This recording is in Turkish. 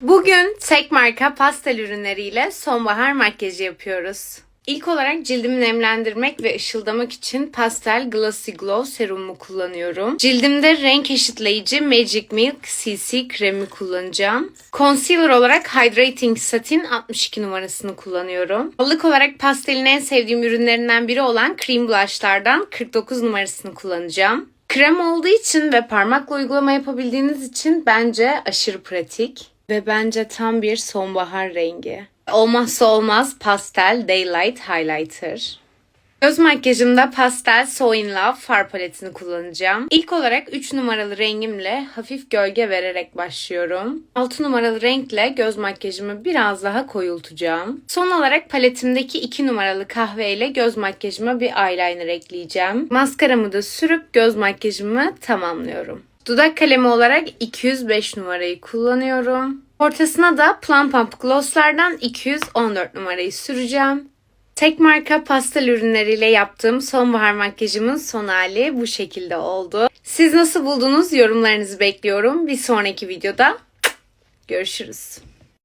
Bugün tek marka pastel ürünleriyle sonbahar makyajı yapıyoruz. İlk olarak cildimi nemlendirmek ve ışıldamak için pastel Glossy Glow serumu kullanıyorum. Cildimde renk eşitleyici Magic Milk CC kremi kullanacağım. Concealer olarak Hydrating Satin 62 numarasını kullanıyorum. Allık olarak pastelin en sevdiğim ürünlerinden biri olan Cream Blush'lardan 49 numarasını kullanacağım. Krem olduğu için ve parmakla uygulama yapabildiğiniz için bence aşırı pratik. Ve bence tam bir sonbahar rengi. Olmazsa olmaz pastel Daylight Highlighter. Göz makyajımda pastel So In Love far paletini kullanacağım. İlk olarak 3 numaralı rengimle hafif gölge vererek başlıyorum. 6 numaralı renkle göz makyajımı biraz daha koyultacağım. Son olarak paletimdeki 2 numaralı kahve ile göz makyajıma bir eyeliner ekleyeceğim. Maskaramı da sürüp göz makyajımı tamamlıyorum. Dudak kalemi olarak 205 numarayı kullanıyorum. Ortasına da Plum Pump Gloss'lardan 214 numarayı süreceğim. Tek marka pastel ürünleriyle yaptığım sonbahar makyajımın son hali bu şekilde oldu. Siz nasıl buldunuz yorumlarınızı bekliyorum. Bir sonraki videoda görüşürüz.